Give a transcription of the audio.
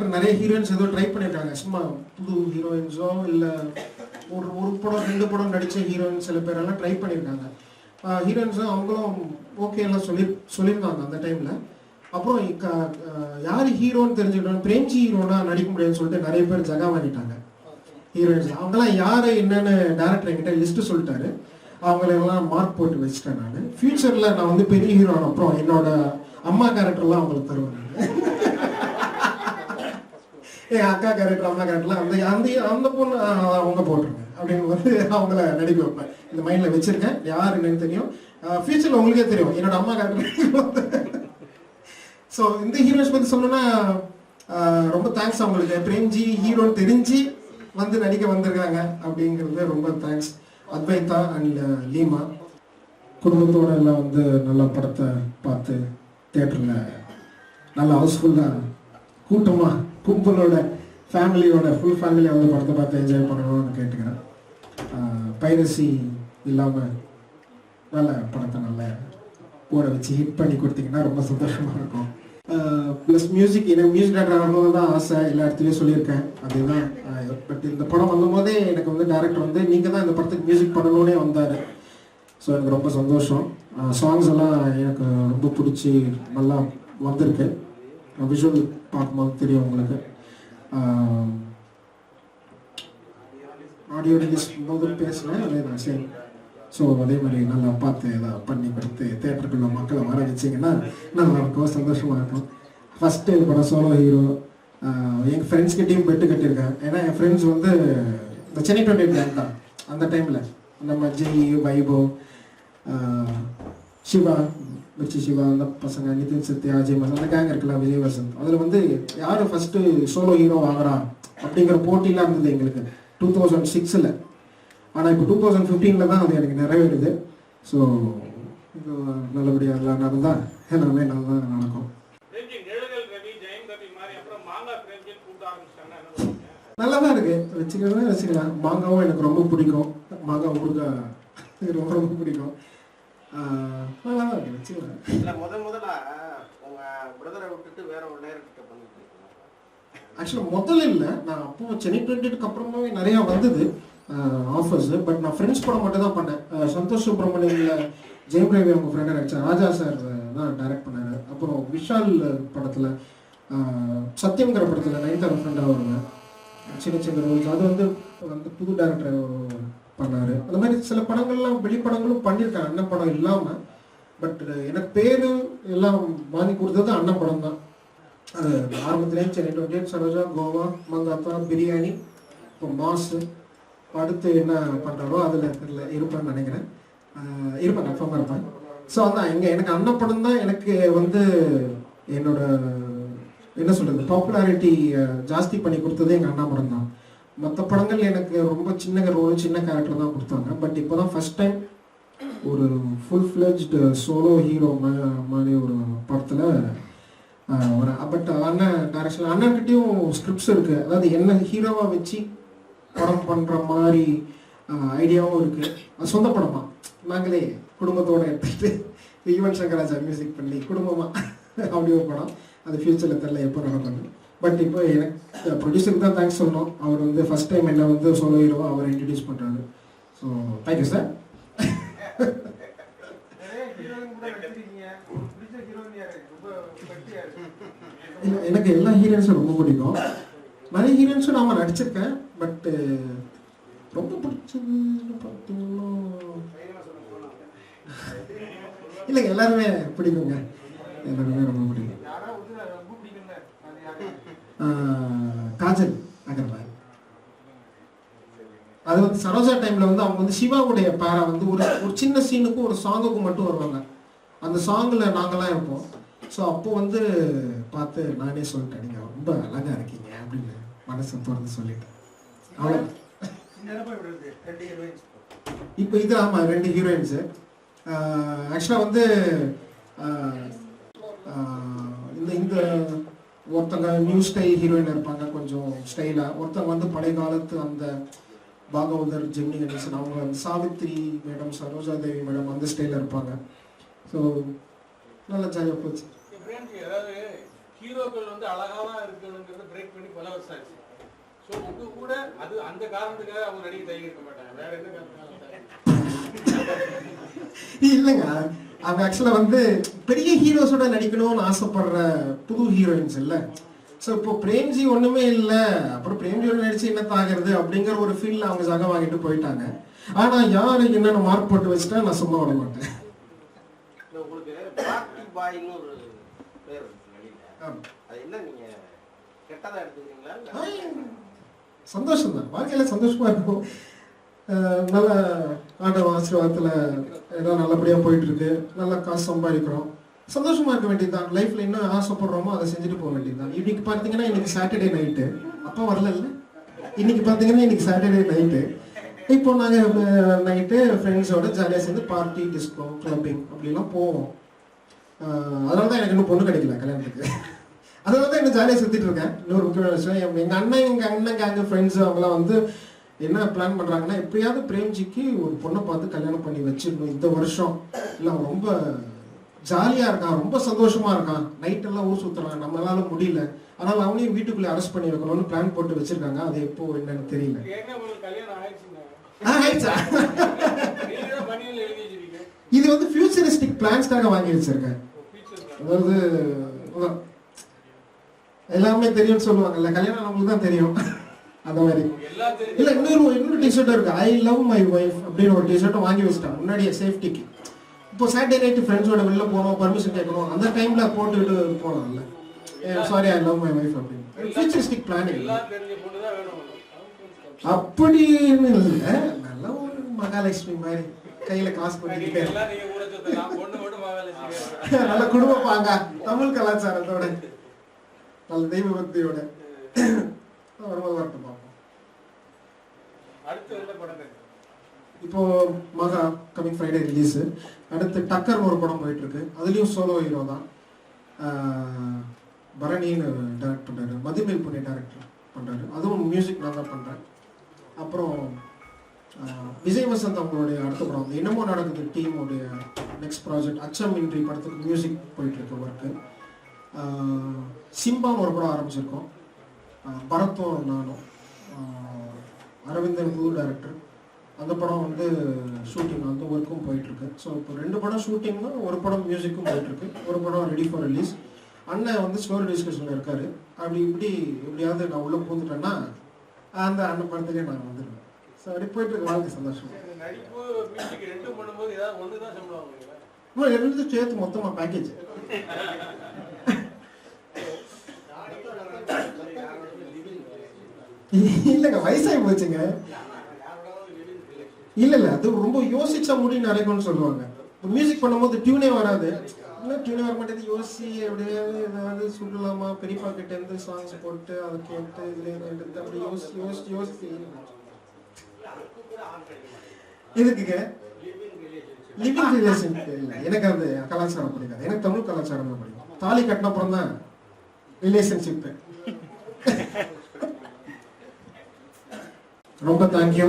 Director நிறைய heroines ஏதோ try பண்ணியிருக்காங்க. சும்மா புது ஹீரோயின்ஸோ இல்லை ஒரு ஒரு படம் ரெண்டு படம் நடித்த ஹீரோயின் சில பேரெல்லாம் ட்ரை பண்ணியிருக்காங்க. ஹீரோயின்ஸும் அவங்களும் ஓகே எல்லாம் சொல்லி சொல்லியிருந்தாங்க அந்த டைமில் அப்புறம் க- யார் ஹீரோன்னு தெரிஞ்சுக்கிட்டோம். பிரேம்ஜி ஹீரோனா நடிக்க முடியாதுன்னு சொல்லிட்டு நிறைய பேர் ஜகா வாங்கிட்டாங்க. ஹீரோயின்ஸ் அவங்கெல்லாம் யார் என்னன்னு டேரக்டர் என்கிட்ட லிஸ்ட்டு சொல்லிட்டாரு. அவங்களெல்லாம் மார்க் போட்டு வச்சுட்டேன் நான். ஃப்யூச்சரில் நான் வந்து பெரிய ஹீரோன் அப்புறம் என்னோட அம்மா கேரக்டர்லாம் அவங்களுக்கு தருவேன் என் அக்கா கேரக்டர் அம்மா கேரக்டர்லாம் அந்த அந்த அந்த பொண்ணு அவங்க போட்டிருக்கேன். அப்படின்னு வந்து அவங்கள நடிக்க வைப்பேன். இந்த மைண்டில் வச்சிருக்கேன். யார் என்னன்னு தெரியும். ஃபியூச்சரில் உங்களுக்கே தெரியும். என்னோட அம்மா கேரக்டர். ஸோ இந்த ஹீரோஸ் பற்றி சொல்லணும்னா ரொம்ப தேங்க்ஸ் அவங்களுக்கு பிரேம்ஜி ஹீரோன்னு தெரிஞ்சு வந்து நடிக்க வந்திருக்காங்க அப்படிங்கிறது ரொம்ப தேங்க்ஸ் அத்வைதா அண்ட் லீமா. குடும்பத்தோட எல்லாம் வந்து நல்ல படத்தை பார்த்து தேட்டரில் நல்ல ஹவுஸ்ஃபுல்லாக கூட்டமாக கும்பலோட ஃபேமிலியோட ஃபுல் ஃபேமிலியை வந்து படத்தை பார்த்து என்ஜாய் பண்ணணும்னு கேட்டுக்கிறேன். பைரசி இல்லாமல் நல்ல படத்தை நல்ல ஓட வச்சு ஹிட் பண்ணி கொடுத்தீங்கன்னா ரொம்ப சந்தோஷமாக இருக்கும். ப்ளஸ் மியூசிக் எனக்கு மியூசிக் டேரக்டர் ஆகணும்னு தான் ஆசை. எல்லா இடத்துலையும் சொல்லியிருக்கேன். அதுதான் பட் இந்த படம் வந்தபோதே எனக்கு வந்து டேரக்டர் வந்து நீங்கள் தான் இந்த படத்துக்கு மியூசிக் பண்ணணும்னே வந்தார். ஸோ எனக்கு ரொம்ப சந்தோஷம். சாங்ஸ் எல்லாம் எனக்கு ரொம்ப பிடிச்சி நல்லா வந்திருக்கு. விஷுவல் பார்க்கும்போது தெரியும் உங்களுக்கு. ஆடியோ ரிலீஸ் போது பேசினேன் அதே தான் சரி ஸோ அதே மாதிரி நல்லா பார்த்து இதை பண்ணி கொடுத்து தேட்டருக்குள்ள மக்களை வர வச்சிங்கன்னா நல்லா இருக்கும். சந்தோஷமாக இருக்கும் ஃபஸ்ட்டு படம் சோலோ ஹீரோ எங்கள் ஃப்ரெண்ட்ஸ்கிட்டையும் பெட்டு கட்டியிருக்கேன். ஏன்னா என் ஃப்ரெண்ட்ஸ் வந்து இந்த சென்னை டுவெண்ட்டி கேங் தான். அந்த டைமில் நம்ம ஜெய் வைபவ் சிவா மிர்ச்சி சிவா அந்த பசங்க நிதின் சத்யா அஜய் மசன் அந்த கேங் இருக்குல்ல விஜய் வசந்த் அதில் வந்து யார் ஃபஸ்ட்டு சோலோ ஹீரோ ஆகிறா அப்படிங்கிற போட்டிலாம் இருந்தது எங்களுக்கு டூ தௌசண்ட் சிக்ஸில் ஆனால் இப்போ டூ தௌசண்ட் ஃபிஃப்டீனில் தான் அது எனக்கு நிறைவேறுது. ஸோ இது நல்லபடியாக எல்லாம் நடந்தால் எல்லாமே நல்லா நடக்கும். நல்லா தான் இருக்கு. வச்சுக்கலாம் வச்சுக்கலாம். மாங்காவும் எனக்கு ரொம்ப பிடிக்கும். மாங்காய் ஊறுகாய் எனக்கு ரொம்ப ரொம்ப பிடிக்கும். நல்லா தான் இருக்கு. இல்ல முத முதல்ல உங்க பிரதரை விட்டுட்டு வேற ஒரு டைரக்டர் பண்ணிட்டு ஆக்சுவலாக முதல்ல இல்லை. நான் அப்போ சென்னை டுவெண்ட்டிக்கு அப்புறமாவே நிறையா வந்தது ஆஃபர்ஸ் பட் நான் ஃப்ரெண்ட்ஸ் படம் மட்டும் தான் பண்ணேன். சந்தோஷ் சுப்ரமணியமில் ஜெயம் ரவி அவங்க ஃப்ரெண்டாக நடிச்சார் ராஜா சார் தான் டைரக்ட் பண்ணாரு. அப்புறம் விஷால் படத்தில் சத்யங்கிற படத்தில் நைன்தார ஃப்ரெண்டாக வருவேன் சின்ன சின்ன ரோல்ஸ் அது வந்து வந்து புது டேரக்டர் பண்ணார். அந்த மாதிரி சில படங்கள்லாம் வெளிப்படங்களும் பண்ணியிருக்கேன் அண்ணன் படம் இல்லாமல் பட் எனக்கு பேர் எல்லாம் வாங்கி கொடுத்தது அண்ணன் படம் தான். அது ஆரம்பத்துலேயே சென்னை டுவெண்ட்டி எயிட் சரோஜா கோவா மங்காத்தா பிரியாணி இப்போ மாசு அடுத்து என்ன பண்ணுறாரோ அதில் தெரியல இருப்பேன்னு நினைக்கிறேன். இருப்பேன் கன்ஃபார்மாக இருப்பேன் ஸோ அதான் இங்கே எனக்கு அண்ணன் படம் தான் எனக்கு வந்து என்னோட என்ன சொல்கிறது பாப்புலாரிட்டி ஜாஸ்தி பண்ணி கொடுத்ததே எங்கள் அண்ணா படம் தான். மற்ற படங்கள் எனக்கு ரொம்ப சின்ன ரோல் சின்ன கேரக்டர் தான் கொடுத்தாங்க. பட் இப்போ தான் ஃபஸ்ட் டைம் ஒரு ஃபுல் ஃப்ளெஜ்டு சோலோ ஹீரோ மாதிரி ஒரு படத்தில் ஒரு பட் அண்ணன் டேரக்ஷன் அண்ணன்கிட்டையும் ஸ்கிரிப்ட்ஸ் இருக்கு. அதாவது என்ன ஹீரோவாக வச்சு படம் பண்ணுற மாதிரி ஐடியாவும் இருக்கு. அது சொந்த படமா? நாங்களே குடும்பத்தோட எடுத்துகிட்டு யுவன் சங்கர் ராஜா மியூசிக் பண்ணி குடும்பமாக அப்படி ஒரு படம். அது ஃபியூச்சரில் தெரில எப்போ நடக்கணும் பட் இப்போ எனக்கு ப்ரொடியூசருக்கு தான் தேங்க்ஸ் சொல்லணும். அவர் வந்து ஃபஸ்ட் டைம் என்ன வந்து சோலோ ஹீரோவா அவர் இன்ட்ரடியூஸ் பண்ணுறாரு ஸோ தேங்க்யூ சார் எனக்கு எல்லா ஹீரோயின்ஸும் ரொம்ப பிடிக்கும். நிறைய ஹீரோயின்ஸும் நான் நடிச்சிருக்கேன் பட் ரொம்ப பிடிச்சதுன்னு பார்த்தீங்கன்னா இல்லைங்க எல்லாருமே பிடிக்குங்க. எல்லாருமே ரொம்ப பிடிக்கும். காஜல் அகர்வால். அது வந்து சரோஜா டைம்ல வந்து அவங்க வந்து சிவாவுடைய பேரை வந்து ஒரு ஒரு சின்ன சீனுக்கும் ஒரு சாங்குக்கும் மட்டும் வருவாங்க. அந்த சாங்கில் நாங்களாம் இருப்போம். ஸோ அப்போ வந்து பார்த்து நானே சொல்லிட்டேன் நீங்கள் ரொம்ப அழகா இருக்கீங்க அப்படின்னு மனசு திறந்து சொல்லிட்டேன் அவ்வளோ இப்போ இது ஆமாம் ரெண்டு ஹீரோயின்ஸு ஆக்சுவலாக வந்து இந்த இந்த ஒருத்தங்க நியூ ஸ்டைல் ஹீரோயின் இருப்பாங்க கொஞ்சம் ஸ்டைலாக ஒருத்தங்க வந்து பழைய காலத்து அந்த பாகவதர் ஜெமினி கணேசன் அவங்க வந்து சாவித்ரி மேடம் சரோஜா தேவி மேடம் அந்த ஸ்டைலில் இருப்பாங்க. ஸோ நல்லா ஜாலியாக போச்சு. ஹீரோக்கள் வந்து அழகா தான் இருக்கணுங்கிறத பிரேக் ஸோ உங்க கூட அது அந்த காரணத்துக்காக அவங்க நடிகை தயங்கிருக்க மாட்டாங்க. வேற என்ன காரணத்தால இல்லைங்க. அவங்க ஆக்சுவலாக வந்து பெரிய ஹீரோஸோட நடிக்கணும்னு ஆசைப்படுற புது ஹீரோயின்ஸ் இல்லை. ஸோ இப்போ பிரேம்ஜி ஒன்றுமே இல்லை. அப்புறம் பிரேம்ஜியோட நடிச்சு என்ன தாகிறது அப்படிங்கிற ஒரு ஃபீல்ல அவங்க சக வாங்கிட்டு போயிட்டாங்க. ஆனால் யாருக்கு என்னென்ன மார்க் போட்டு வச்சுட்டா நான் சும்மா விட மாட்டேன். சந்தோஷம் தான் வாழ்க்கையில் சந்தோஷமா இருக்கும். நல்ல ஆண்டவன் ஆசீர்வாதத்தில் ஏதோ நல்லபடியாக போயிட்டு இருக்கு. நல்லா காசு சம்பாதிக்கிறோம். சந்தோஷமா இருக்க வேண்டியதுதான். லைஃப்ல என்ன ஆசைப்படுறோமோ அதை செஞ்சுட்டு போக வேண்டியதுதான். இன்னைக்கு பார்த்தீங்கன்னா இன்னைக்கு சாட்டர்டே நைட்டு அப்பா வரல இல்லை இன்னைக்கு பார்த்தீங்கன்னா இன்னைக்கு சாட்டர்டே நைட்டு இப்போ நாங்கள் நைட்டு ஃப்ரெண்ட்ஸோட ஜாலியாக சேர்ந்து பார்ட்டி டிஸ்கோ கிளப்பிங் அப்படிலாம் போவோம். அதனால தான் எனக்கு இன்னும் பொண்ணு கிடைக்கல கல்யாணத்துக்கு. அதனால தான் இன்னும் ஜாலியாக சுற்றிட்டு இருக்கேன். இன்னொரு முக்கியமான விஷயம் எங்கள் அண்ணன் எங்கள் அண்ணன் கேங்க ஃப்ரெண்ட்ஸ் அவங்களாம் வந்து என்ன பிளான் பண்ணுறாங்கன்னா எப்படியாவது பிரேம்ஜிக்கு ஒரு பொண்ணை பார்த்து கல்யாணம் பண்ணி வச்சிடணும். இந்த வருஷம். இல்லை அவங்க ரொம்ப ஜாலியா இருக்கான் ரொம்ப சந்தோஷமா இருக்கான். நைட் எல்லாம் ஊர் சுத்துறான் நம்மளால முடியல. அதனால அவனையும் வீட்டுக்குள்ளே அரெஸ்ட் பண்ணி வைக்கணும்னு பிளான் போட்டு வச்சிருக்காங்க. அது எப்போ என்னன்னு தெரியல. இது வந்து ஃபியூச்சரிஸ்டிக் பிளான்ஸ்க்காக வாங்கி வச்சிருக்கேன். அதாவது. எல்லாமே தெரியும்னு சொல்லுவாங்கல்ல. கல்யாணம் நம்மளுக்கு தான் தெரியும். அந்த மாதிரி. இல்ல இன்னொரு இன்னொரு டிஷர்ட் இருக்கு. ஐ லவ் மை ஒய்ஃப் அப்படின்னு ஒரு டிஷர்ட்டும் வாங்கி வச்சிட்டேன். முன்னாடியே சேஃப்டிக்கு இப்போ சாட்டர்டே நைட் ஃப்ரெண்ட்ஸோட வெளில போகணும் பர்மிஷன் கேட்கணும். அந்த டைம்ல போட்டுக்கிட்டு போனோம்ல sorry I love my wife அப்படின்னு. Futuristic planning. அப்படின்னு இல்லை. நல்ல ஒரு மகாலட்சுமி மாதிரி. கையில காசு பண்ணிக்கிட்டே நல்ல குடும்ப பாங்க. தமிழ் கலாச்சாரத்தோட. நல்ல தெய்வ பக்தியோட வரும்போது வரட்டும் பார்ப்போம் அடுத்து என்ன இருக்கு? இப்போ மகா கமிங் ஃப்ரைடே ரிலீஸ் அடுத்து டக்கர்னு ஒரு படம் போயிட்டு இருக்கு அதுலயும் சோலோ ஹீரோ தான். பரணின்னு டைரக்ட் பண்றாரு. மதிமேல் புனே டைரக்டர் பண்றாரு. அதுவும் மியூசிக் நான் தான் பண்றேன். அப்புறம் விஜய் வசந்த் அவங்களுடைய அடுத்த படம். வந்து என்னமோ நடக்குது டீமுடைய நெக்ஸ்ட் ப்ராஜெக்ட் அச்சம் இன்றி படத்துக்கு மியூசிக் போயிட்டு இருக்கு ஒர்க்கு சிம்பான்னு ஒரு படம் ஆரம்பிச்சிருக்கோம். ஆஹ் பரத்தும் நானும். அரவிந்தன் புது டைரக்டர் அந்த படம் வந்து ஷூட்டிங் அந்த ஒர்க்கும் போயிட்டு இருக்கு ஸோ இப்போ ரெண்டு படம் ஷூட்டிங்னா ஒரு படம் மியூசிக்கும் போயிட்டு இருக்கு ஒரு படம் ரெடி ஃபார் ரிலீஸ் அண்ணன் வந்து ஸ்டோரி டிஸ்கஷனில் இருக்காரு. அப்படி இப்படி எப்படியாவது நான் உள்ளே பூந்துட்டேன்னா அந்த அண்ணன் படத்துக்கே நான் வந்துடுவேன். ஸோ அப்படி போயிட்டு இருக்கு வாழ்க்கை சந்தோஷம். இன்னும் ரெண்டு சேர்த்து மொத்தமாக பேக்கேஜ் இல்லைங்க வயசாகி போச்சுங்க. இல்ல இல்ல அது ரொம்ப யோசிச்சா முடி நடக்கும்னு சொல்லுவாங்க. மியூசிக் பண்ணும்போது டியூனே வராது. இன்னும் டியூனே வர மாட்டேது யோசி அப்படியே ஏதாவது சுடலாமா பெரியப்பா கிட்ட இருந்து சாங்ஸ் போட்டு அதை கேட்டு இதுல எடுத்து அப்படி யோசி யோசிச்சு யோசிச்சு. எதுக்குங்க? லிவிங் ரிலேஷன் இல்ல எனக்கு அந்த கலாச்சாரம் பிடிக்காது. எனக்கு தமிழ் கலாச்சாரம் தான் பிடிக்கும். தாலி கட்டின அப்புறம் தான் ரிலேஷன்ஷிப் ரொம்ப தேங்க்யூ